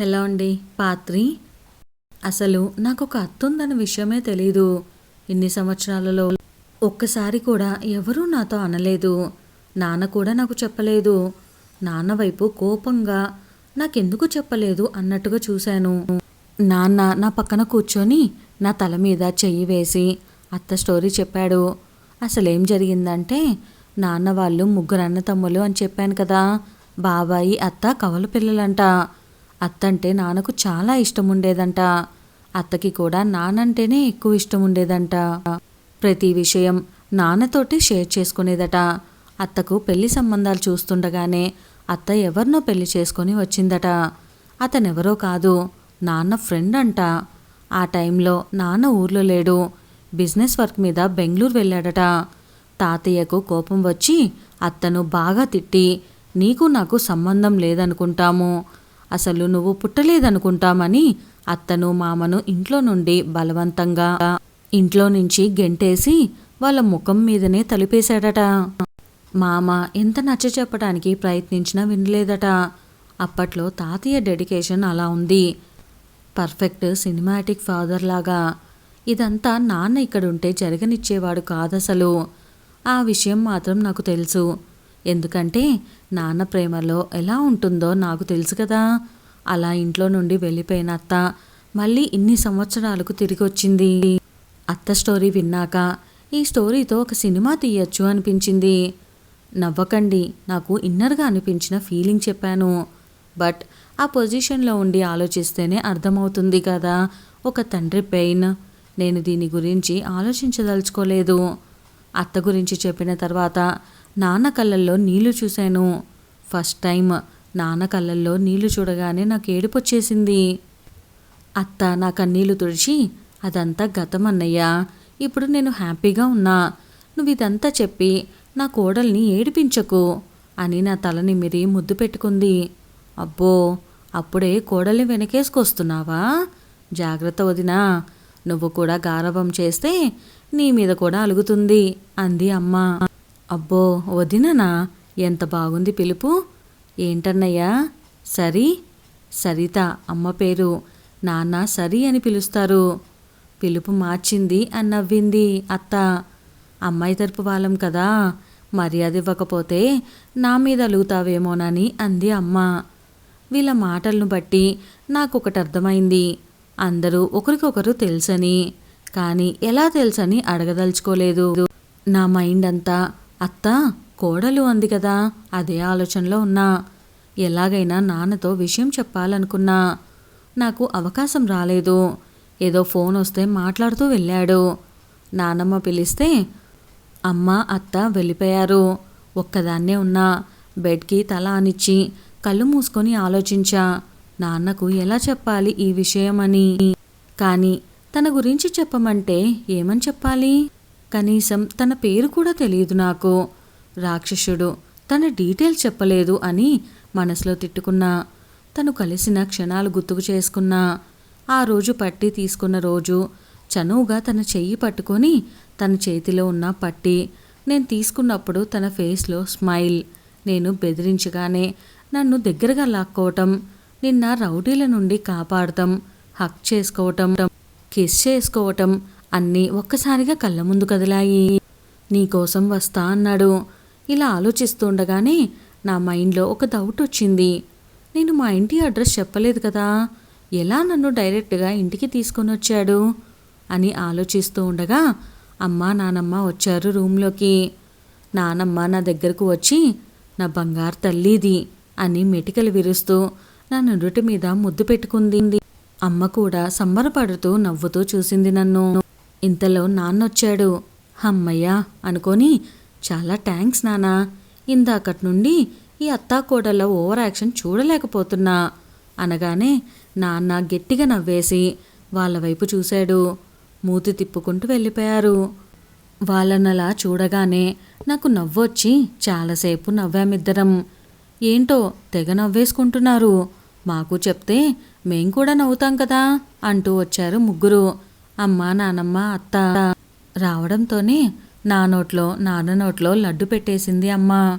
Hello అండి పాత్రి. అసలు నాకు ఒక అత్తుందన్న విషయమే తెలీదు. ఇన్ని సంవత్సరాలలో ఒక్కసారి కూడా ఎవరూ నాతో అనలేదు. నాన్న కూడా నాకు చెప్పలేదు. నాన్న వైపు కోపంగా నాకెందుకు చెప్పలేదు అన్నట్టుగా చూశాను. నాన్న నా పక్కన కూర్చొని నా తల మీద చెయ్యి వేసి అత్త స్టోరీ చెప్పాడు. అసలేం జరిగిందంటే నాన్న వాళ్ళు ముగ్గురు అన్న తమ్ములు అని చెప్పాను కదా. బాబాయి అత్త కవల పిల్లలంట. అత్తంటే నాన్నకు చాలా ఇష్టం ఉండేదంట అత్తకి కూడా నానంటేనే ఎక్కువ ఇష్టం ఉండేదంట ప్రతి విషయం నాన్నతోటి షేర్ చేసుకునేదట. అత్తకు పెళ్ళి సంబంధాలు చూస్తుండగానే అత్త ఎవరినో పెళ్ళి చేసుకొని వచ్చిందట. అతనెవరో కాదు నాన్న ఫ్రెండ్ అంట. ఆ టైంలో నాన్న ఊర్లో లేడు. బిజినెస్ వర్క్ మీద బెంగళూరు వెళ్ళాడట. తాతయ్యకు కోపం వచ్చి అత్తను బాగా తిట్టి నీకు నాకు సంబంధం లేదనుకుంటాము. అసలు నువ్వు పుట్టలేదనుకుంటామని అత్తను మామను ఇంట్లో నుండి బలవంతంగా ఇంట్లో నుంచి గెంటేసి వాళ్ళ ముఖం మీదనే తలిపేశాడట. మామ ఎంత నచ్చ చెప్పడానికి ప్రయత్నించినా వినలేదట. అప్పట్లో తాతయ్య డెడికేషన్ అలా ఉంది. పర్ఫెక్ట్ సినిమాటిక్ ఫాదర్ లాగా. ఇదంతా నాన్న ఇక్కడుంటే జరగనిచ్చేవాడు కాదసలు. ఆ విషయం మాత్రం నాకు తెలుసు. ఎందుకంటే నాన్న ప్రేమలో ఎలా ఉంటుందో నాకు తెలుసు కదా. అలా ఇంట్లో నుండి వెళ్ళిపోయిన అత్త మళ్ళీ ఇన్ని సంవత్సరాలకు తిరిగి వచ్చింది. అత్త స్టోరీ విన్నాక ఈ స్టోరీతో ఒక సినిమా తీయచ్చు అనిపించింది. నవ్వకండి నాకు ఇన్నర్గా అనిపించిన ఫీలింగ్ చెప్పాను. బట్ ఆ పొజిషన్లో ఉండి ఆలోచిస్తేనే అర్థమవుతుంది కదా ఒక తండ్రి పెయిన్. నేను దీని గురించి ఆలోచించదలుచుకోలేదు. అత్త గురించి చెప్పిన తర్వాత నాన్న కళ్ళల్లో నీళ్ళు చూశాను. ఫస్ట్ టైం నాన్న కళ్ళల్లో నీళ్ళు చూడగానే నాకు ఏడుపొచ్చేసింది అత్త నా కన్నీళ్ళు తుడిచి అదంతా గతం అన్నయ్యా ఇప్పుడు నేను హ్యాపీగా ఉన్నా. నువ్వు ఇదంతా చెప్పి నా కోడల్ని ఏడిపించకు అని నా తల నిమిరి ముద్దు పెట్టుకుంది. అబ్బో అప్పుడే కోడల్ని వెనకేసుకొస్తున్నావా? జాగ్రత్త వదినా నువ్వు కూడా గారవం చేస్తే నీ మీద కూడా అలుగుతుంది అంది అమ్మ. అబ్బో వదిననా? ఎంత బాగుంది పిలుపు. ఏంటన్నయ్యా? సరి? సరిత అమ్మ పేరు. నాన్న సరి అని పిలుస్తారు. పిలుపు మార్చింది అని నవ్వింది అత్త. అమ్మాయి తరపు వాళ్ళం కదా. మర్యాద ఇవ్వకపోతే నా మీద అలుగుతావేమోనని అంది అమ్మ. వీళ్ళ మాటలను బట్టి నాకొకటి అర్థమైంది. అందరూ ఒకరికొకరు తెలుసని. కానీ ఎలా తెలుసని అడగదలుచుకోలేదు. నా మైండ్ అంతా అత్త కోడలు అంది కదా అదే ఆలోచనలో ఉన్నా. ఎలాగైనా నాన్నతో విషయం చెప్పాలనుకున్నా. నాకు అవకాశం రాలేదు. ఏదో ఫోన్ వస్తే మాట్లాడుతూ వెళ్ళాడు. నానమ్మ పిలిస్తే అమ్మ అత్త వెళ్ళిపోయారు. ఒక్కదాన్నే ఉన్నా. బెడ్కి తల అనిచ్చి కళ్ళు మూసుకొని ఆలోచించా. నాన్నకు ఎలా చెప్పాలి ఈ విషయమని. కానీ తన గురించి చెప్పమంటే ఏమని చెప్పాలి? కనీసం తన పేరు కూడా తెలియదు నాకు. రాక్షసుడు తన డీటెయిల్ చెప్పలేదు అని మనసులో తిట్టుకున్నా. తను కలిసిన క్షణాలు గుర్తుకు చేసుకున్నా. ఆ రోజు పట్టి తీసుకున్న రోజు చనువుగా తన చెయ్యి పట్టుకొని తన చేతిలో ఉన్న పట్టి నేను తీసుకున్నప్పుడు తన ఫేస్లో స్మైల్. నేను బెదిరించగానే నన్ను దగ్గరగా లాక్కోవటం నిన్న రౌడీల నుండి కాపాడటం హక్ చేసుకోవటం కిస్ చేసుకోవటం అన్నీ ఒక్కసారిగా కళ్ళ ముందు కదిలాయి. నీకోసం వస్తా అన్నాడు. ఇలా ఆలోచిస్తుండగానే నా మైండ్లో ఒక డౌట్ వచ్చింది. నేను మా ఇంటి అడ్రస్ చెప్పలేదు కదా. ఎలా నన్ను డైరెక్ట్గా ఇంటికి తీసుకొని వచ్చాడు? అని ఆలోచిస్తూ ఉండగా అమ్మ నానమ్మ వచ్చారు రూమ్లోకి. నానమ్మ నా దగ్గరకు వచ్చి నా బంగారు తల్లిది అని మెటికలు విరుస్తూ నా నుదుటి మీద ముద్దు పెట్టుకుంది. అమ్మ కూడా సంబరపడుతూ నవ్వుతూ చూసింది నన్ను. ఇంతలో నాన్నొచ్చాడు. హమ్మయ్యా అనుకొని చాలా థ్యాంక్స్ నానా ఇందాకటి నుండి ఈ అత్తాకోడళ్ళ ఓవర్ యాక్షన్ చూడలేకపోతున్నా అనగానే నాన్న గట్టిగా నవ్వేసి వాళ్ళ వైపు చూశాడు. మూతి తిప్పుకుంటూ వెళ్ళిపోయారు. వాళ్ళనలా చూడగానే నాకు నవ్వొచ్చి చాలాసేపు నవ్వామిద్దరం ఏంటో తెగ నవ్వేసుకుంటున్నారు. మాకు చెప్తే మేం కూడా నవ్వుతాం కదా అంటూ వచ్చారు ముగ్గురు. అమ్మ నానమ్మ అత్త రావడంతోనే నా నోట్లో నాన్న నోట్లో లడ్డు పెట్టేసింది అమ్మ.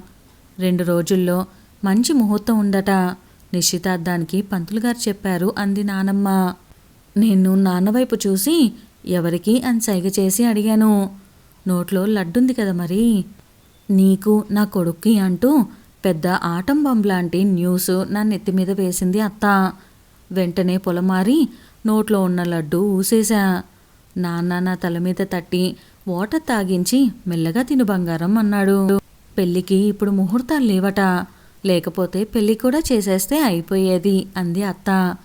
రెండు రోజుల్లో మంచి ముహూర్తం ఉందట. నిశ్చితార్థానికి పంతులు గారు చెప్పారు అంది నానమ్మ. నేను నాన్నవైపు చూసి ఎవరికి అని సైగ చేసి అడిగాను. నోట్లో లడ్డుంది కదా మరి. నీకు నా కొడుక్కి అంటూ పెద్ద ఆటం లాంటి న్యూస్ నా నెత్తి మీద వేసింది అత్త. వెంటనే పొలమారి నోట్లో ఉన్న లడ్డు ఊసేశా. నాన్న నా తల మీద తట్టి వాటర్ తాగించి మెల్లగా తిను బంగారం అన్నాడు. పెళ్ళికి ఇప్పుడు ముహూర్తాలు లేవట. లేకపోతే పెళ్ళి కూడా చేసేస్తే అయిపోయేది అంది అత్త.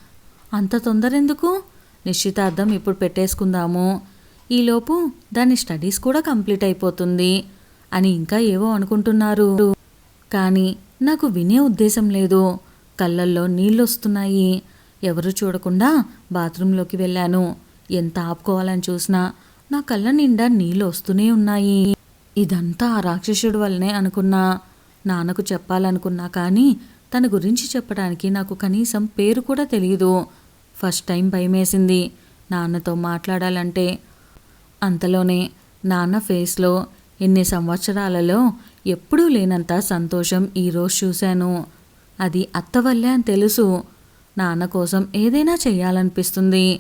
అంత తొందర ఎందుకు నిశ్చితార్థం ఇప్పుడు పెట్టేసుకుందాము. ఈలోపు దాని స్టడీస్ కూడా కంప్లీట్ అయిపోతుంది అని ఇంకా ఏవో అనుకుంటున్నారు. కానీ నాకు వినే ఉద్దేశం లేదు. కళ్ళల్లో నీళ్ళొస్తున్నాయి. ఎవరు చూడకుండా బాత్రూంలోకి వెళ్ళాను. ఎంత ఆపుకోవాలని చూసినా నా కళ్ళ నిండా నీళ్ళు వస్తూనే ఉన్నాయి. ఇదంతా ఆ రాక్షసుడి వల్లనే అనుకున్నా. నాన్నకు చెప్పాలనుకున్నా కానీ తన గురించి చెప్పడానికి నాకు కనీసం పేరు కూడా తెలియదు ఫస్ట్ టైం భయమేసింది నాన్నతో మాట్లాడాలంటే. అంతలోనే నాన్న ఫేస్లో ఎన్ని సంవత్సరాలలో ఎప్పుడూ లేనంత సంతోషం ఈరోజు చూశాను. అది అత్త వల్లే అని తెలుసు. నాన్న కోసం ఏదైనా చేయాలనిపిస్తుంది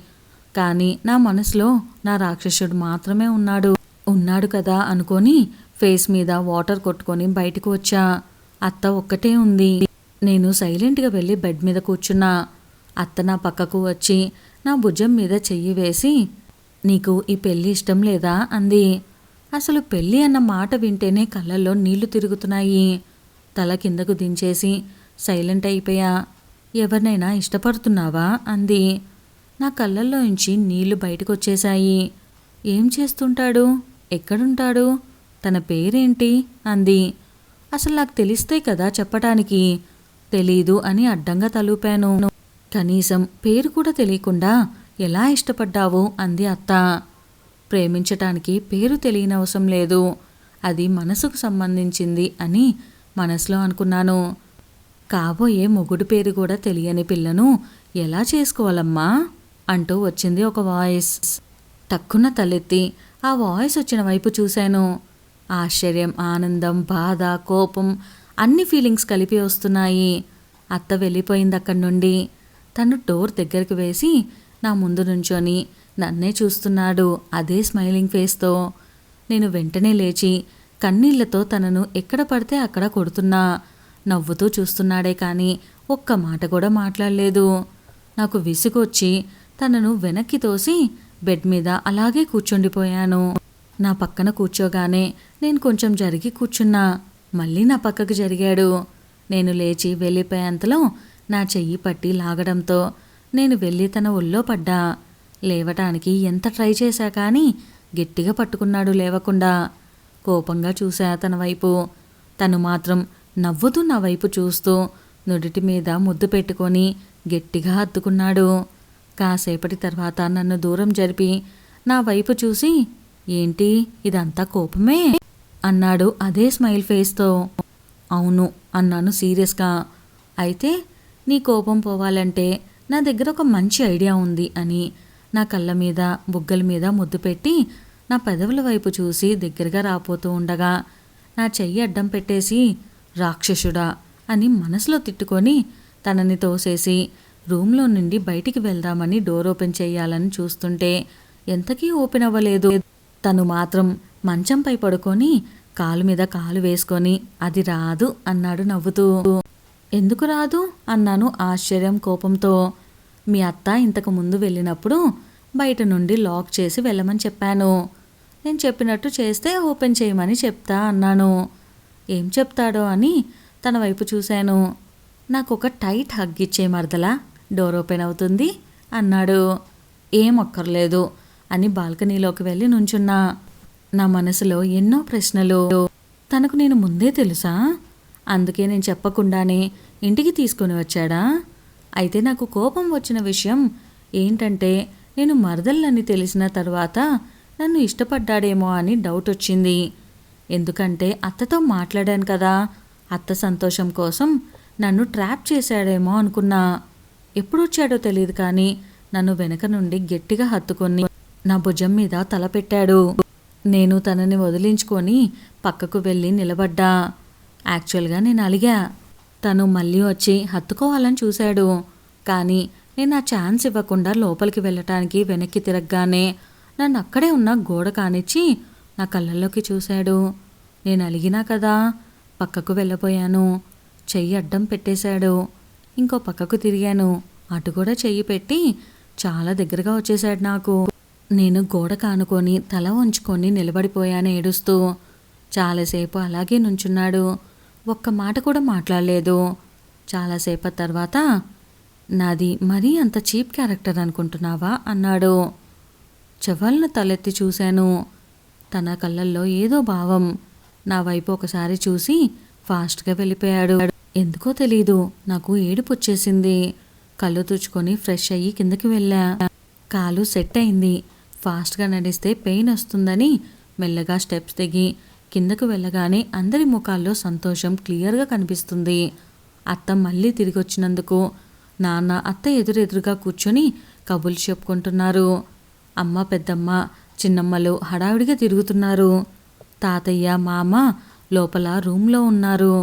కానీ నా మనసులో నా రాక్షసుడు మాత్రమే ఉన్నాడు. ఉన్నాడు కదా అనుకొని ఫేస్ మీద వాటర్ కొట్టుకొని బయటకు వచ్చా. అత్త ఒక్కటే ఉంది. నేను సైలెంట్గా వెళ్ళి బెడ్ మీద కూర్చున్నా. అత్త నా పక్కకు వచ్చి నా భుజం మీద చెయ్యి వేసి నీకు ఈ పెళ్ళి ఇష్టం లేదా? అంది. అసలు పెళ్ళి అన్న మాట వింటేనే కళ్ళల్లో నీళ్ళు తిరుగుతున్నాయి. తల కిందకు దించేసి సైలెంట్ అయిపోయా. ఎవరినైనా ఇష్టపడుతున్నావా? అంది. నా కళ్ళల్లోంచి నీళ్ళు బయటకు వచ్చేశాయి ఏం చేస్తుంటాడు? ఎక్కడుంటాడు? తన పేరేంటి? అంది. అసలు నాకు తెలిస్తే కదా చెప్పటానికి. తెలీదు అని అడ్డంగా తలూపాను. కనీసం పేరు కూడా తెలియకుండా ఎలా ఇష్టపడ్డావు? అంది అత్త. ప్రేమించటానికి పేరు తెలియనవసరం లేదు. అది మనసుకు సంబంధించింది అని మనసులో అనుకున్నాను. కాబోయే మొగుడు పేరు కూడా తెలియని పిల్లను ఎలా చేసుకోవాలమ్మా? అంటూ వచ్చింది ఒక వాయిస్. టక్కున తలెత్తి ఆ వాయిస్ వచ్చిన వైపు చూశాను. ఆశ్చర్యం ఆనందం బాధ కోపం అన్ని ఫీలింగ్స్ కలిపి వస్తున్నాయి. అత్త వెళ్ళిపోయింది అక్కడి నుండి. తను డోర్ దగ్గరికి వేసి నా ముందు నుంచొని నన్నే చూస్తున్నాడు అదే స్మైలింగ్ ఫేస్తో. నేను వెంటనే లేచి కన్నీళ్ళతో తనను ఎక్కడ పడితే అక్కడ కొడుతున్నా. నవ్వుతూ చూస్తున్నాడే కానీ ఒక్క మాట కూడా మాట్లాడలేదు. నాకు విసుగొచ్చి తనను వెనక్కి తోసి బెడ్ మీద అలాగే కూర్చుండిపోయాను. నా పక్కన కూర్చోగానే నేను కొంచెం జరిగి కూర్చున్నా. మళ్ళీ నా పక్కకు జరిగాడు. నేను లేచి వెళ్ళిపోయేంతలో నా చెయ్యి పట్టి లాగడంతో నేను వెళ్ళి తన ఒళ్ళో పడ్డా. లేవటానికి ఎంత ట్రై చేశా కానీ గట్టిగా పట్టుకున్నాడు లేవకుండా. కోపంగా చూశా తన వైపు. తను మాత్రం నవ్వుతూ నా వైపు చూస్తూ నుడిటి మీద ముద్దు పెట్టుకొని గట్టిగా హత్తుకున్నాడు. కాసేపటి తర్వాత నన్ను దూరం జరిపి నా వైపు చూసి ఏంటి ఇదంతా కోపమే? అన్నాడు అదే స్మైల్ ఫేస్తో. అవును అన్నాను సీరియస్గా. అయితే నీ కోపం పోవాలంటే నా దగ్గర ఒక మంచి ఐడియా ఉంది అని నా కళ్ళ మీద బుగ్గల మీద ముద్దు పెట్టి నా పెదవుల వైపు చూసి దగ్గరగా రాపోతూ ఉండగా నా చెయ్యి అడ్డం పెట్టేసి రాక్షసుడా అని మనసులో తిట్టుకొని తనని తోసేసి రూమ్లో నుండి బయటికి వెళ్దామని డోర్ ఓపెన్ చేయాలని చూస్తుంటే ఎంతకీ ఓపెన్ అవ్వలేదు. తను మాత్రం మంచంపై పడుకొని కాలు మీద కాలు వేసుకొని అది రాదు అన్నాడు నవ్వుతూ. ఎందుకు రాదు? అన్నాను ఆశ్చర్యం కోపంతో. మీ అత్త ఇంతకు ముందు వెళ్ళినప్పుడు బయట నుండి లాక్ చేసి వెళ్ళమని చెప్పాను. నేను చెప్పినట్టు చేస్తే ఓపెన్ చేయమని చెప్తా అన్నాను. ఏం చెప్తాడో అని తన వైపు చూశాను. నాకు ఒక టైట్ హగ్ ఇచ్చే మరదలా. డోర్ ఓపెన్ అవుతుంది. అన్నాడు. ఏం అక్కర్లేదు అని బాల్కనీలోకి వెళ్ళి నుంచున్నా. నా మనసులో ఎన్నో ప్రశ్నలు. తనకు నేను ముందే తెలుసా? అందుకే నేను చెప్పకుండానే ఇంటికి తీసుకొని వచ్చాడా? అయితే నాకు కోపం వచ్చిన విషయం ఏంటంటే నేను మరదళ్ళని తెలిసిన తర్వాత నన్ను ఇష్టపడ్డాడేమో అని డౌట్ వచ్చింది. ఎందుకంటే అత్తతో మాట్లాడాను కదా. అత్త సంతోషం కోసం నన్ను ట్రాప్ చేశాడేమో అనుకున్నా. ఎప్పుడొచ్చాడో తెలియదు కానీ నన్ను వెనక నుండి గట్టిగా హత్తుకొని నా భుజం మీద తల పెట్టాడు. నేను తనని వదిలించుకొని పక్కకు వెళ్ళి నిలబడ్డా. యాక్చువల్గా నేను అలిగా. తను మళ్ళీ వచ్చి హత్తుకోవాలని చూశాడు. కానీ నేను ఆ ఛాన్స్ ఇవ్వకుండా లోపలికి వెళ్ళటానికి వెనక్కి తిరగగానే నన్ను అక్కడే ఉన్న గోడ కానిచ్చి నా కళ్ళల్లోకి చూశాడు. నేను అలిగినా కదా పక్కకు వెళ్ళబోయాను. చెయ్యి అడ్డం పెట్టేశాడు. ఇంకో పక్కకు తిరిగాను. అటు కూడా చెయ్యి పెట్టి చాలా దగ్గరగా వచ్చేసాడు నాకు. నేను గోడ కానుకొని తల ఉంచుకొని నిలబడిపోయాను ఏడుస్తూ. చాలాసేపు అలాగే నుంచున్నాడు. ఒక్క మాట కూడా మాట్లాడలేదు. చాలాసేపు తర్వాత నాది మరీ అంత చీప్ క్యారెక్టర్ అనుకుంటున్నావా? అన్నాడు. చెవల్న తలెత్తి చూశాను. తన కళ్ళల్లో ఏదో భావం. నా వైపు ఒకసారి చూసి ఫాస్ట్గా వెళ్ళిపోయాడు. ఎందుకో తెలీదు. నాకు ఏడుపు వచ్చేసింది. కళ్ళు తుడుచుకొని ఫ్రెష్ అయ్యి కిందకి వెళ్ళా. కాలు సెట్ అయింది. ఫాస్ట్గా నడిస్తే పెయిన్ వస్తుందని మెల్లగా స్టెప్స్ దిగి కిందకు వెళ్ళగానే అందరి ముఖాల్లో సంతోషం క్లియర్గా కనిపిస్తుంది. అత్త మళ్ళీ తిరిగి వచ్చినందుకు నాన్న అత్త ఎదురెదురుగా కూర్చొని కబుర్లు చెప్పుకుంటున్నారు. అమ్మ పెద్దమ్మ చిన్నమ్మలు హడావిడిగా తిరుగుతున్నారు. తాతయ్య మామ లోపల రూమ్లో ఉన్నారు.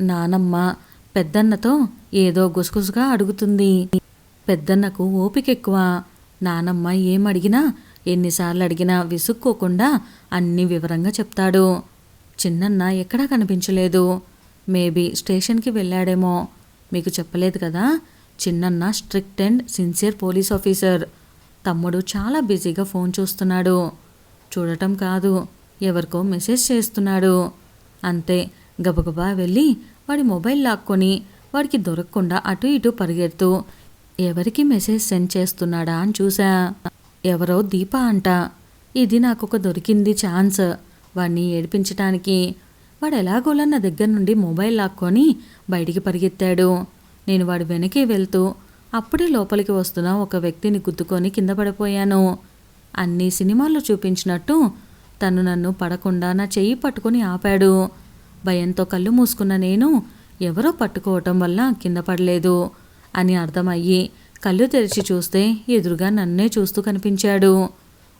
నానమ్మ పెద్దన్నతో ఏదో గుసగుసగా అడుగుతుంది. పెద్దన్నకు ఓపిక ఎక్కువ నానమ్మ ఏం అడిగినా ఎన్నిసార్లు అడిగినా విసుక్కోకుండా అన్ని వివరంగా చెప్తాడు. చిన్నన్న ఎక్కడా కనిపించలేదు. మేబీ స్టేషన్కి వెళ్ళాడేమో. మీకు చెప్పలేదు కదా Chinnanna strict and sincere police officer. తమ్ముడు చాలా బిజీగా ఫోన్ చూస్తున్నాడు. చూడటం కాదు ఎవరికో మెసేజ్ చేస్తున్నాడు. అంతే గబగబా వెళ్ళి వాడి మొబైల్ లాక్కొని వాడికి దొరకకుండా అటు ఇటు పరిగెడుతూ ఎవరికి మెసేజ్ సెండ్ చేస్తున్నాడా? అని చూసా ఎవరో దీప అంట. ఇది నాకు ఒక దొరికింది ఛాన్స్. వాడిని ఏడిపించటానికి. వాడు ఎలాగోలా నా దగ్గర నుండి మొబైల్ లాక్కొని బయటికి పరిగెత్తాడు. నేను వాడు వెనకే వెళ్తూ అప్పుడే లోపలికి వస్తున్న ఒక వ్యక్తిని గుద్దుకొని కింద పడిపోయాను. అన్ని సినిమాల్లో చూపించినట్టు తను నన్ను పడకుండా నా చెయ్యి పట్టుకొని ఆపాడు. భయంతో కళ్ళు మూసుకున్న నేను ఎవరో పట్టుకోవటం వల్ల కింద పడలేదు అని అర్థమయ్యి కళ్ళు తెరిచి చూస్తే ఎదురుగా నన్నే చూస్తూ కనిపించాడు.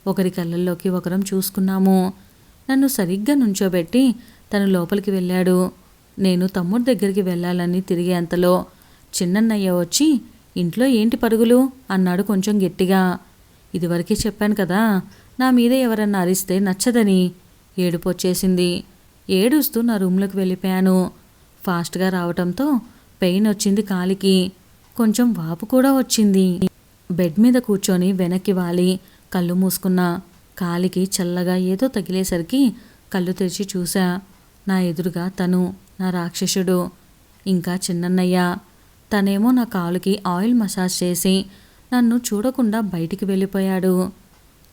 ఒకరి కళ్ళల్లోకి ఒకరం చూసుకున్నాము. నన్ను సరిగ్గా నుంచోబెట్టి తను లోపలికి వెళ్ళాడు. నేను తమ్ముడి దగ్గరికి వెళ్ళాలని తిరిగేంతలో చిన్నన్నయ్య వచ్చి ఇంట్లో ఏంటి పరుగులు? అన్నాడు కొంచెం గట్టిగా. ఇదివరకే చెప్పాను కదా నా మీద ఎవరన్నా అరిస్తే నచ్చదని ఏడుపు వచ్చేసింది. ఏడుస్తూ నా రూమ్లోకి వెళ్ళిపోయాను. ఫాస్ట్గా రావటంతో పెయిన్ వచ్చింది కాలికి. కొంచెం వాపు కూడా వచ్చింది. బెడ్ మీద కూర్చొని వెనక్కి వాలి. కళ్ళు మూసుకున్నా. కాలికి చల్లగా ఏదో తగిలేసరికి కళ్ళు తెరిచి చూశా. నా ఎదురుగా తను నా రాక్షసుడు ఇంకా చిన్నన్నయ్య. తనేమో నా కాలుకి ఆయిల్ మసాజ్ చేసి నన్ను చూడకుండా బయటికి వెళ్ళిపోయాడు.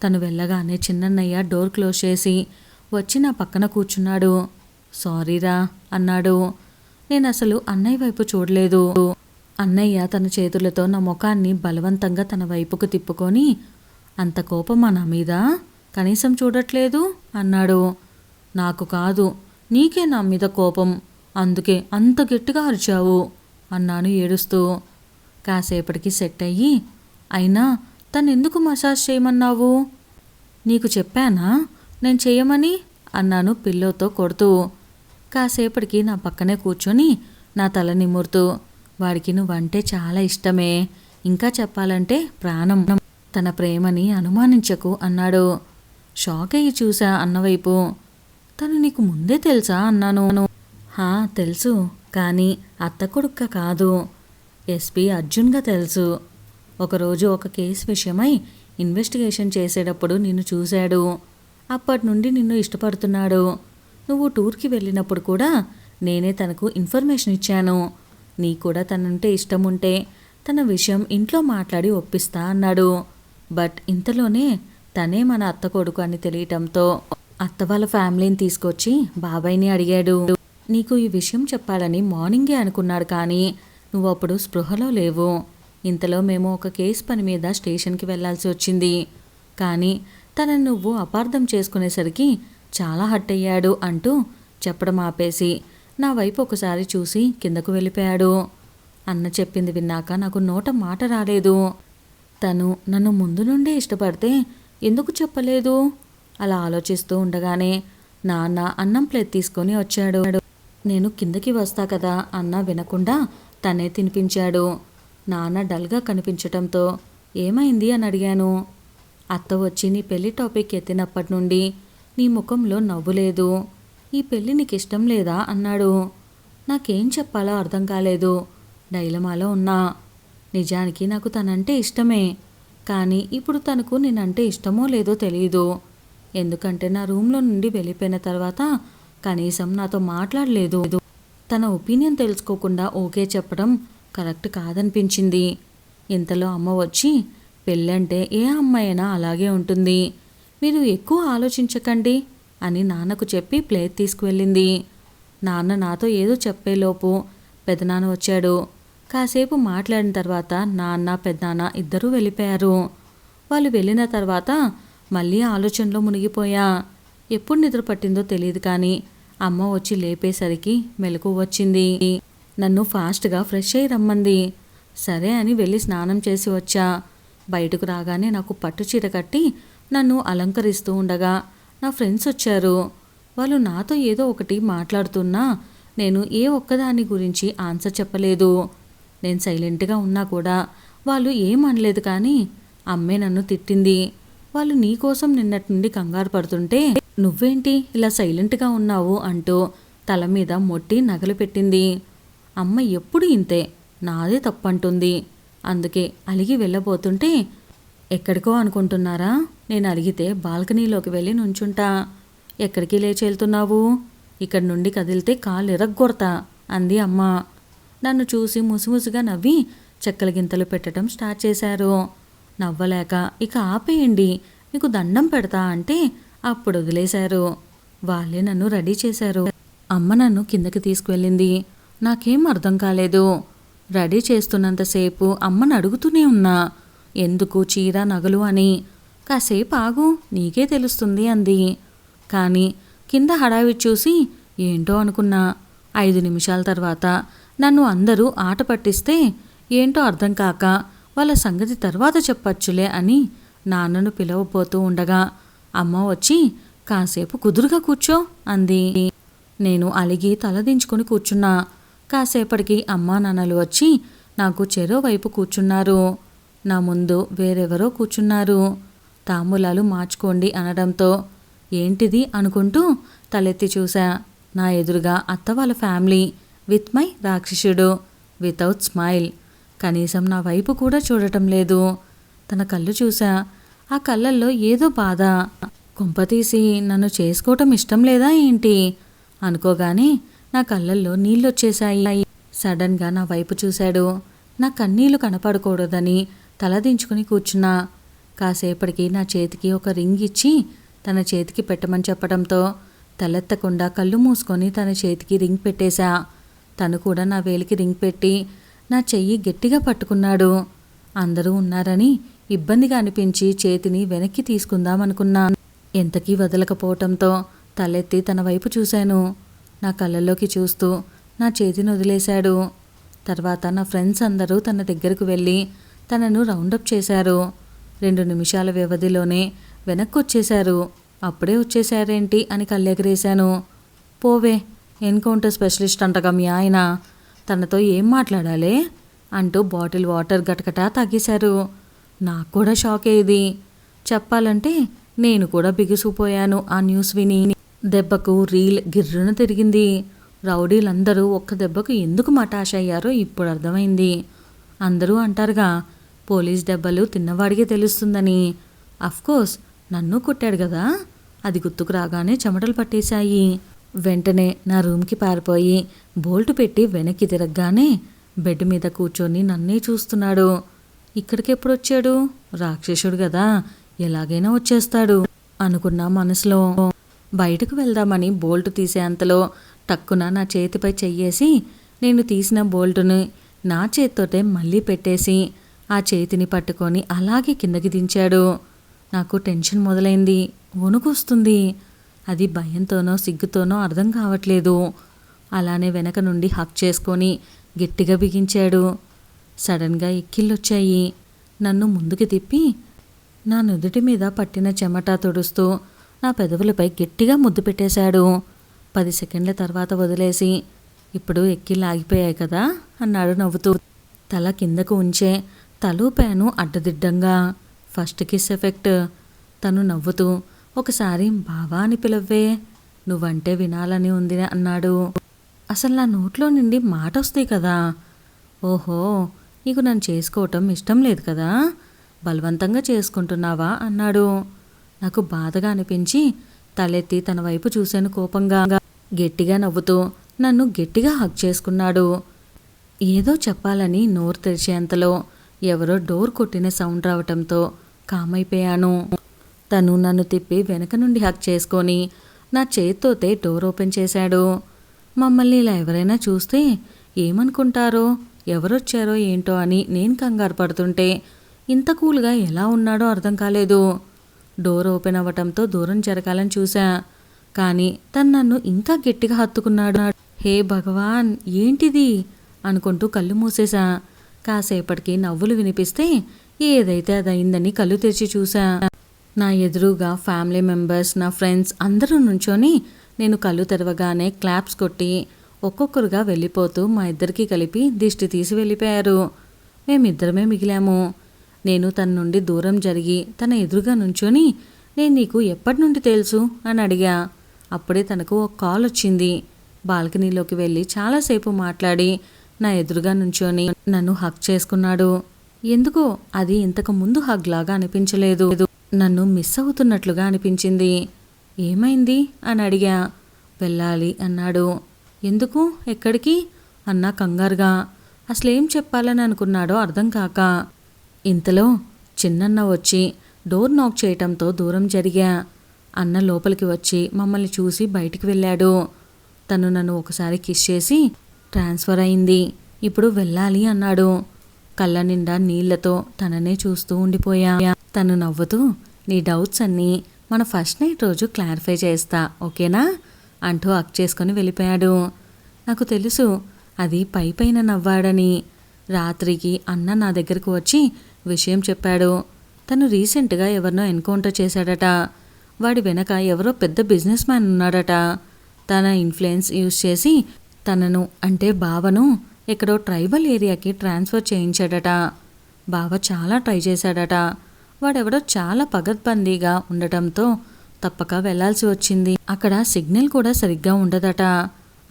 తను వెళ్ళగానే చిన్నన్నయ్య డోర్ క్లోజ్ చేసి వచ్చి నా పక్కన కూర్చున్నాడు. సారీరా అన్నాడు. నేను అసలు అన్నయ్య వైపు చూడలేదు. అన్నయ్య తన చేతులతో నా ముఖాన్ని బలవంతంగా తన వైపుకు తిప్పుకొని అంత కోపమా నా మీద? కనీసం చూడట్లేదు? అన్నాడు. నాకు కాదు నీకే నా మీద కోపం. అందుకే అంత గట్టిగా అరిచావు అన్నాను ఏడుస్తూ. కాసేపటికి సెట్ అయ్యి అయినా తను ఎందుకు మసాజ్ చేయమన్నావు? నీకు చెప్పానా? నేను చేయమని అన్నాను పిల్లోతో కొడుతూ. కాసేపటికి నా పక్కనే కూర్చొని నా తల నిమురుతూ వాడికి నువ్వంటే చాలా ఇష్టమే. ఇంకా చెప్పాలంటే ప్రాణం. తన ప్రేమని అనుమానించకు అన్నాడు. షాక్ అయ్యి చూసా అన్నవైపు. తను నీకు ముందే తెలుసా? అన్నాను. హా తెలుసు. కానీ అత్త కొడుక్క కాదు. ఎస్పీ అర్జున్గా తెలుసు. ఒకరోజు ఒక కేసు విషయమై ఇన్వెస్టిగేషన్ చేసేటప్పుడు నిన్ను చూశాడు. అప్పటి నుండి నిన్ను ఇష్టపడుతున్నాడు. నువ్వు టూర్కి వెళ్ళినప్పుడు కూడా నేనే తనకు ఇన్ఫర్మేషన్ ఇచ్చాను. నీ కూడా తనంటే ఇష్టం ఉంటే తన విషయం ఇంట్లో మాట్లాడి ఒప్పిస్తా అన్నాడు. బట్ ఇంతలోనే తనే మన అత్త కొడుకు అని తెలియటంతో అత్త వాళ్ళ ఫ్యామిలీని తీసుకొచ్చి బాబాయ్ని అడిగాడు. నీకు ఈ విషయం చెప్పాలని మార్నింగే అనుకున్నాడు కానీ నువ్వు అప్పుడు స్పృహలో లేవు. ఇంతలో మేము ఒక కేసు పని మీద స్టేషన్కి వెళ్ళాల్సి వచ్చింది. కానీ తనను నువ్వు అపార్థం చేసుకునేసరికి చాలా హట్ అయ్యాడు అంటూ చెప్పడం ఆపేసి నా వైపు ఒకసారి చూసి కిందకు వెళ్ళిపోయాడు. అన్న చెప్పింది విన్నాక నాకు నోట మాట రాలేదు. తను నన్ను ముందు నుండే ఇష్టపడితే ఎందుకు చెప్పలేదు? అలా ఆలోచిస్తూ ఉండగానే నాన్న అన్నం ప్లేట్ తీసుకొని వచ్చాడు. నేను కిందకి వస్తా కదా అన్న వినకుండా తనే తినిపించాడు. నాన్న డల్గా కనిపించటంతో ఏమైంది అని అడిగాను. అత్త వచ్చి నీ పెళ్ళి టాపిక్ ఎత్తినప్పటి నుండి నీ ముఖంలో నవ్వు లేదు. ఈ పెళ్ళి నీకు ఇష్టం లేదా? అన్నాడు. నాకేం చెప్పాలో అర్థం కాలేదు. డైలమాలో ఉన్నా. నిజానికి నాకు తనంటే ఇష్టమే. కానీ ఇప్పుడు తనకు నేనంటే ఇష్టమో లేదో తెలియదు ఎందుకంటే నా రూమ్లో నుండి వెళ్ళిపోయిన తర్వాత కనీసం నాతో మాట్లాడలేదు. తన ఒపీనియన్ తెలుసుకోకుండా ఓకే చెప్పడం కరెక్ట్ కాదనిపించింది. ఇంతలో అమ్మ వచ్చి పెళ్ళంటే ఏ అమ్మాయి అయినా అలాగే ఉంటుంది. మీరు ఎక్కువ ఆలోచించకండి అని నాన్నకు చెప్పి ప్లేట్ తీసుకువెళ్ళింది. నాన్న నాతో ఏదో చెప్పేలోపు పెదనాన్న వచ్చాడు. కాసేపు మాట్లాడిన తర్వాత నాన్న పెద్దనాన్న ఇద్దరూ వెళ్ళిపోయారు. వాళ్ళు వెళ్ళిన తర్వాత మళ్ళీ ఆలోచనలో మునిగిపోయా. ఎప్పుడు నిద్ర పట్టిందో తెలియదు కానీ అమ్మ వచ్చి లేపేసరికి మెలకు వచ్చింది. నన్ను ఫాస్ట్గా ఫ్రెష్ అయ్యి రమ్మంది. సరే అని వెళ్ళి స్నానం చేసి వచ్చా. బయటకు రాగానే నాకు పట్టు చీర కట్టి నన్ను అలంకరిస్తూ ఉండగా నా ఫ్రెండ్స్ వచ్చారు. వాళ్ళు నాతో ఏదో ఒకటి మాట్లాడుతున్నా నేను ఏ ఒక్కదాని గురించి ఆన్సర్ చెప్పలేదు. నేను సైలెంట్గా ఉన్నా కూడా వాళ్ళు ఏం అనలేదు కానీ అమ్మే నన్ను తిట్టింది. వాళ్ళు నీకోసం నిన్నటి నుండి కంగారు పడుతుంటే నువ్వేంటి ఇలా సైలెంట్గా ఉన్నావు అంటూ తల మీద మొట్టి నగలు పెట్టింది. అమ్మ ఎప్పుడు ఇంతే? నాదే తప్పంటుంది. అందుకే అలిగి వెళ్ళబోతుంటే ఎక్కడికో అనుకుంటున్నారా? నేను అడిగితే బాల్కనీలోకి వెళ్ళి నుంచుంటా. ఎక్కడికి లేచి వెళ్తున్నావు ఇక్కడి నుండి కదిలితే కాలు ఎరగొడతా అంది అమ్మ. నన్ను చూసి ముసిముసిగా నవ్వి చెక్కల గింతలు పెట్టడం స్టార్ట్ చేశారు. నవ్వలేక ఇక ఆపేయండి మీకు దండం పెడతా అంటే అప్పుడు వదిలేశారు. వాళ్ళే నన్ను రెడీ చేశారు. అమ్మ నన్ను కిందకి తీసుకువెళ్ళింది. నాకేం అర్థం కాలేదు. రెడీ చేస్తున్నంతసేపు అమ్మను అడుగుతూనే ఉన్నా. ఎందుకు చీర నగలు అని? కాసేపు ఆగు నీకే తెలుస్తుంది అంది. కానీ కింద హడావిడి చూసి ఏంటో అనుకున్నా. ఐదు నిమిషాల తర్వాత నన్ను అందరూ ఆట పట్టిస్తే ఏంటో అర్థం కాక వాళ్ళ సంగతి తర్వాత చెప్పచ్చులే అని నాన్నను పిలవబోతూ ఉండగా అమ్మ వచ్చి కాసేపు కుదురుగా కూర్చో అంది. నేను అలిగి తలదించుకొని కూర్చున్నా. కాసేపటికి అమ్మా నాన్నలు వచ్చి నాకు చెరో వైపు కూర్చున్నారు. నా ముందు వేరెవరో కూర్చున్నారు. తాంబూలాలు మార్చుకోండి అనడంతో ఏంటిది అనుకుంటూ తలెత్తి చూశా. నా ఎదురుగా అత్త వాళ్ళ ఫ్యామిలీ విత్ మై రాక్షసుడు వితౌట్ స్మైల్. కనీసం నా వైపు కూడా చూడటం లేదు. తన కళ్ళు చూశా. ఆ కళ్ళల్లో ఏదో బాధ. కుంపతీసి నన్ను చేసుకోవటం ఇష్టం లేదా ఏంటి? అనుకోగానే నా కళ్ళల్లో నీళ్ళొచ్చేశాయి. సడన్గా నా వైపు చూశాడు. నా కన్నీళ్ళు కనపడకూడదని తలదించుకుని కూర్చున్నా. కాసేపటికి నా చేతికి ఒక రింగ్ ఇచ్చి తన చేతికి పెట్టమని చెప్పడంతో తలెత్తకుండా కళ్ళు మూసుకొని తన చేతికి రింగ్ పెట్టేశా. తను కూడా నా వేలికి రింగ్ పెట్టి నా చెయ్యి గట్టిగా పట్టుకున్నాడు. అందరూ ఉన్నారని ఇబ్బందిగా అనిపించి చేతిని వెనక్కి తీసుకుందామనుకున్నా. ఎంతకీ వదలకపోవటంతో తలెత్తి తన వైపు చూశాను. నా కళ్ళల్లోకి చూస్తూ నా చేతిని వదిలేశాడు. తర్వాత నా ఫ్రెండ్స్ అందరూ తన దగ్గరకు వెళ్ళి తనను రౌండప్ చేశారు. రెండు నిమిషాల వ్యవధిలోనే వెనక్కి వచ్చేశారు అప్పుడే వచ్చేశారేంటి అని కళ్ళెగరేశాను. పోవే ఎన్కౌంటర్ స్పెషలిస్ట్ అంటగా మీ ఆయన. తనతో ఏం మాట్లాడాలి? అంటూ బాటిల్ వాటర్ గటగటా తాగేశారు. నాకు కూడా షాక్ అయ్యేది. చెప్పాలంటే నేను కూడా బిగుసుకుపోయాను ఆ న్యూస్ విని. దెబ్బకు రీల్ గిర్రున తిరిగింది. రౌడీలందరూ ఒక్క దెబ్బకు ఎందుకు మటాష్ అయ్యారో ఇప్పుడు అర్థమైంది. అందరూ అంటారుగా పోలీస్ దెబ్బలు తిన్నవాడికే తెలుస్తుందని. అఫ్కోర్స్ నన్ను కొట్టాడు కదా. అది గుర్తుకు రాగానే చెమటలు పట్టేశాయి. వెంటనే నా రూమ్కి పారిపోయి బోల్ట్ పెట్టి వెనక్కి తిరగగానే బెడ్ మీద కూర్చొని నన్నే చూస్తున్నాడు. ఇక్కడికి ఎప్పుడు వచ్చాడు రాక్షసుడు కదా ఎలాగైనా వచ్చేస్తాడు అనుకున్నా మనసులో. బయటకు వెళ్దామని బోల్ట్ తీసేంతలో టక్కున నా చేతిపై చెయ్యేసి నేను తీసిన బోల్టుని నా చేత్తోటే మళ్ళీ పెట్టేసి ఆ చేతిని పట్టుకొని అలాగే కిందకి దించాడు. నాకు టెన్షన్ మొదలైంది. వణుకొస్తుంది. అది భయంతోనో సిగ్గుతోనో అర్థం కావట్లేదు. అలానే వెనక నుండి హక్ చేసుకొని గట్టిగా బిగించాడు. సడన్గా ఎక్కిళ్ళొచ్చాయి. నన్ను ముందుకు తిప్పి నా నుదుటి మీద పట్టిన చెమట తుడుస్తూ నా పెదవులపై గట్టిగా ముద్దు పెట్టేశాడు. పది సెకండ్ల తర్వాత వదిలేసి ఇప్పుడు ఎక్కి లాగిపోయాయి కదా? అన్నాడు నవ్వుతూ. తల కిందకు ఉంచే తలూపాను అడ్డదిడ్డంగా. First kiss effect. తను నవ్వుతూ ఒకసారి బావా అని పిలవ్వే నువ్వంటే వినాలని ఉంది అన్నాడు. అసలు నా నోట్లో నుండి మాట వస్తాయి కదా. ఓహో నీకు నన్ను చేసుకోవటం ఇష్టం లేదు కదా? బలవంతంగా చేసుకుంటున్నావా? అన్నాడు. నాకు బాధగా అనిపించి తలెత్తి తన వైపు చూశాను కోపంగా గట్టిగా నవ్వుతూ నన్ను గట్టిగా హక్ చేసుకున్నాడు. ఏదో చెప్పాలని నోరు తెరిచేంతలో ఎవరో డోర్ కొట్టిన సౌండ్ రావటంతో కామైపోయాను. తను నన్ను తిప్పి వెనక నుండి హక్ చేసుకొని నా చేత్తోతే డోర్ ఓపెన్ చేశాడు. మమ్మల్ని ఇలా ఎవరైనా చూస్తే ఏమనుకుంటారో ఎవరొచ్చారో ఏంటో అని నేను కంగారు పడుతుంటే ఇంత కూల్గా ఎలా ఉన్నాడో అర్థం కాలేదు. డోర్ ఓపెన్ అవ్వటంతో దూరం జరగాలని చూశా. కానీ తను నన్ను ఇంకా గట్టిగా హత్తుకున్నాడు. హే భగవాన్ ఏంటిది? అనుకుంటూ కళ్ళు మూసేశా. కాసేపటికి నవ్వులు వినిపిస్తే ఏదైతే అదయిందని కళ్ళు తెరిచి చూశా. నా ఎదురుగా ఫ్యామిలీ మెంబర్స్ నా ఫ్రెండ్స్ అందరూ నుంచొని నేను కళ్ళు తెరవగానే క్లాప్స్ కొట్టి ఒక్కొక్కరుగా వెళ్ళిపోతూ మా ఇద్దరికి కలిపి దిష్టి తీసి వెళ్ళిపోయారు. మేమిద్దరమే మిగిలాము. నేను తన నుండి దూరం జరిగి తన ఎదురుగా నుంచొని నేను నీకు ఎప్పటి నుండి తెలుసు? అని అడిగా. అప్పుడే తనకు ఒక కాల్ వచ్చింది. బాల్కనీలోకి వెళ్ళి చాలాసేపు మాట్లాడి నా ఎదురుగా నుంచొని నన్ను హక్ చేసుకున్నాడు. ఎందుకో? అది ఇంతకు ముందు హగ్ లాగా అనిపించలేదు. నన్ను మిస్ అవుతున్నట్లుగా అనిపించింది. ఏమైంది? అని అడిగా. వెళ్ళాలి అన్నాడు. ఎందుకు? ఎక్కడికి? అన్నా కంగారుగా. అసలేం చెప్పాలని అనుకున్నాడో అర్థం కాక. ఇంతలో చిన్నన్న వచ్చి డోర్ నాక్ చేయటంతో దూరం జరిగా. అన్న లోపలికి వచ్చి మమ్మల్ని చూసి బయటికి వెళ్ళాడు. తను నన్ను ఒకసారి కిస్ చేసి ట్రాన్స్ఫర్ అయింది. ఇప్పుడు వెళ్ళాలి అన్నాడు. కళ్ళ నిండా నీళ్ళతో తననే చూస్తూ ఉండిపోయా. తను నవ్వుతూ నీ డౌట్స్ అన్నీ మన ఫస్ట్ నైట్ రోజు క్లారిఫై చేస్తా ఓకేనా? అంటూ అక్ చేసుకొని వెళ్ళిపోయాడు. నాకు తెలుసు అది పై పైన నవ్వాడని. రాత్రికి అన్న నా దగ్గరకు వచ్చి విషయం చెప్పాడు. తను రీసెంట్గా ఎవరినో ఎన్కౌంటర్ చేశాడట. వాడి వెనక ఎవరో పెద్ద బిజినెస్ మ్యాన్ ఉన్నాడట. తన ఇన్ఫ్లుయెన్స్ యూజ్ చేసి తనను అంటే బావను ఎక్కడో ట్రైబల్ ఏరియాకి ట్రాన్స్ఫర్ చేయించాడట. బావ చాలా ట్రై చేశాడట. వాడెవడో చాలా పగద్బందీగా ఉండటంతో తప్పక వెళ్ళాల్సి వచ్చింది. అక్కడ సిగ్నల్ కూడా సరిగ్గా ఉండదట.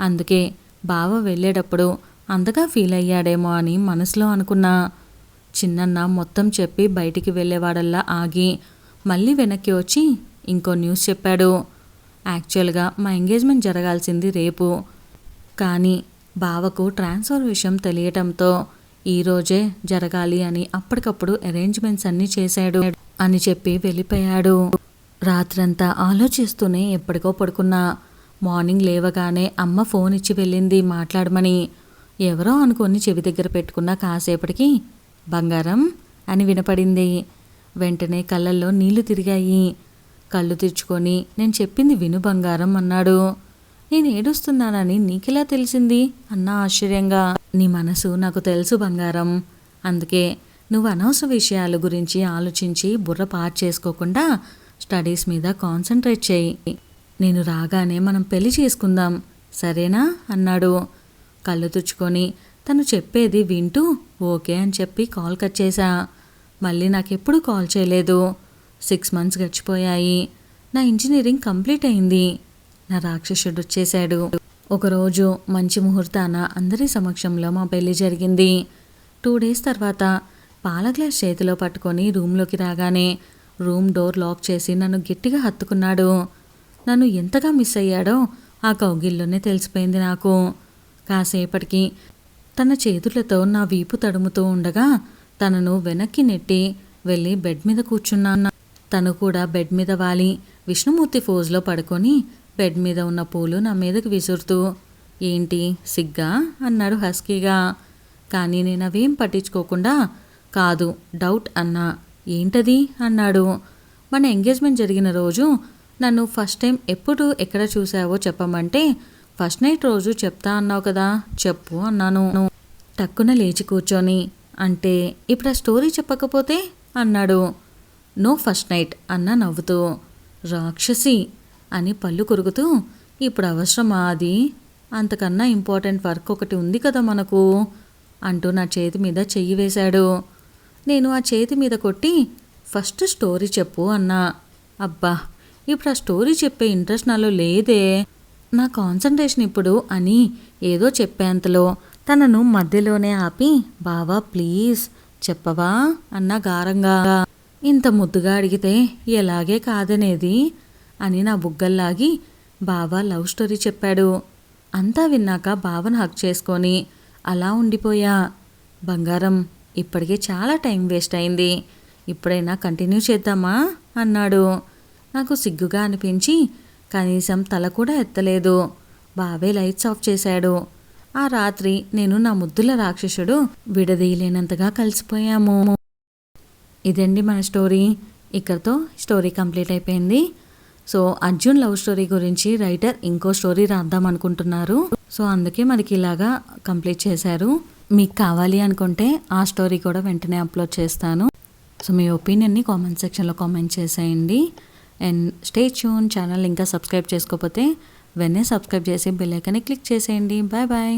అందుకే బావ వెళ్ళేటప్పుడు అంతగా ఫీల్ అయ్యాడేమో అని మనసులో అనుకున్నా. చిన్నన్న మొత్తం చెప్పి బయటికి వెళ్ళేవాడల్లా ఆగి మళ్ళీ వెనక్కి వచ్చి ఇంకో న్యూస్ చెప్పాడు. యాక్చువల్గా మా ఎంగేజ్మెంట్ జరగాల్సింది రేపు. కానీ బావకు ట్రాన్స్ఫర్ విషయం తెలియటంతో ఈరోజే జరగాలి అని అప్పటికప్పుడు అరేంజ్మెంట్స్ అన్నీ చేశాడు అని చెప్పి వెళ్ళిపోయాడు. రాత్రంతా ఆలోచిస్తూనే ఎప్పటికో పడుకున్నా. మార్నింగ్ లేవగానే అమ్మ ఫోన్ ఇచ్చి వెళ్ళింది మాట్లాడమని. ఎవరో అనుకొని చెవి దగ్గర పెట్టుకున్న కాసేపటికి బంగారం అని వినపడింది. వెంటనే కళ్ళల్లో నీళ్ళు తిరిగాయి. కళ్ళు తెరుచుకొని నేను చెప్పింది విను బంగారం అన్నాడు. నేను ఏడుస్తున్నానని నీకెలా తెలిసింది? అన్నా ఆశ్చర్యంగా. నీ మనసు నాకు తెలుసు బంగారం. అందుకే నువ్వు అనవసర విషయాల గురించి ఆలోచించి బుర్ర పాటు చేసుకోకుండా స్టడీస్ మీద కాన్సన్ట్రేట్ చేయి. నేను రాగానే మనం పెళ్ళి చేసుకుందాం. సరేనా? అన్నాడు. కళ్ళు తుచ్చుకొని తను చెప్పేది వింటూ ఓకే అని చెప్పి కాల్ కట్ చేశా. మళ్ళీ నాకెప్పుడు కాల్ చేయలేదు. సిక్స్ మంత్స్ గడిచిపోయాయి. నా ఇంజనీరింగ్ కంప్లీట్ అయింది. నా రాక్షసుడు వచ్చేశాడు. ఒకరోజు మంచి ముహూర్తాన అందరి సమక్షంలో మా పెళ్ళి జరిగింది. టూ డేస్ తర్వాత పాల గ్లాస్ చేతిలో పట్టుకొని రూమ్లోకి రాగానే రూమ్ డోర్ లాక్ చేసి నన్ను గట్టిగా హత్తుకున్నాడు. నన్ను ఎంతగా మిస్ అయ్యాడో ఆ కౌగిల్లోనే తెలిసిపోయింది నాకు. కాసేపటికి తన చేతులతో నా వీపు తడుముతూ ఉండగా తనను వెనక్కి నెట్టి వెళ్ళి బెడ్ మీద కూర్చున్నాను తను కూడా బెడ్ మీద వాలి. విష్ణుమూర్తి ఫోజ్లో పడుకొని బెడ్ మీద ఉన్న పూలు నా మీదకి విసురుతూ ఏంటి సిగ్గా? అన్నాడు హస్కీగా. కానీ నేను అవేం పట్టించుకోకుండా కాదు డౌట్ అన్నా. ఏంటది? అన్నాడు. మన ఎంగేజ్మెంట్ జరిగిన రోజు నన్ను ఫస్ట్ టైం ఎప్పుడు ఎక్కడ చూసావో చెప్పమంటే ఫస్ట్ నైట్ రోజు చెప్తా అన్నావు కదా చెప్పు అన్నాను. టక్కున లేచి కూర్చొని అంటే ఇప్పుడు ఆ స్టోరీ చెప్పకపోతే? అన్నాడు. నో ఫస్ట్ నైట్ అన్న నవ్వుతూ రాక్షసి అని పళ్ళు కొరుకుతూ ఇప్పుడు అవసరమా అది? అంతకన్నా ఇంపార్టెంట్ వర్క్ ఒకటి ఉంది కదా మనకు అంటూ నా చేతి మీద చెయ్యి వేశాడు. నేను ఆ చేతి మీద కొట్టి ఫస్ట్ స్టోరీ చెప్పు అన్నా. అబ్బా ఇప్పుడు ఆ స్టోరీ చెప్పే ఇంట్రెస్ట్ నాలో లేదే. నా కాన్సన్ట్రేషన్ ఇప్పుడు అని ఏదో చెప్పేంతలో తనను మధ్యలోనే ఆపి బావా ప్లీజ్ చెప్పవా? అన్న గారంగా ఇంత ముద్దుగా అడిగితే ఎలాగే కాదనేది? అని నా బుగ్గల్లాగి బావా లవ్ స్టోరీ చెప్పాడు. అంతా విన్నాక బావను హక్ చేసుకొని అలా ఉండిపోయా. బంగారం ఇప్పటికే చాలా టైం వేస్ట్ అయింది. ఇప్పుడైనా కంటిన్యూ చేద్దామా? అన్నాడు. నాకు సిగ్గుగా అనిపించి కనీసం తల కూడా ఎత్తలేదు. బావే లైట్స్ ఆఫ్ చేశాడు. ఆ రాత్రి నేను నా ముద్దుల రాక్షసుడు విడదీయలేనంతగా కలిసిపోయాము. ఇదండి మన స్టోరీ. ఇక్కడతో స్టోరీ కంప్లీట్ అయిపోయింది. సో అర్జున్ లవ్ స్టోరీ గురించి రైటర్ ఇంకో స్టోరీ రాద్దాం అనుకుంటున్నారు. సో అందుకే మనకి ఇలాగా కంప్లీట్ చేశారు. మీకు కావాలి అనుకుంటే ఆ స్టోరీ కూడా వెంటనే అప్లోడ్ చేస్తాను. సో మీ ఒపీనియన్ని కామెంట్ సెక్షన్లో కామెంట్ చేసేయండి. అండ్ స్టే ట్యూన్ ఛానల్ ఇంకా సబ్స్క్రైబ్ చేసుకోకపోతే వెన్నే సబ్స్క్రైబ్ చేసి బెల్ ఐకాన్ని క్లిక్ చేసేయండి. Bye bye.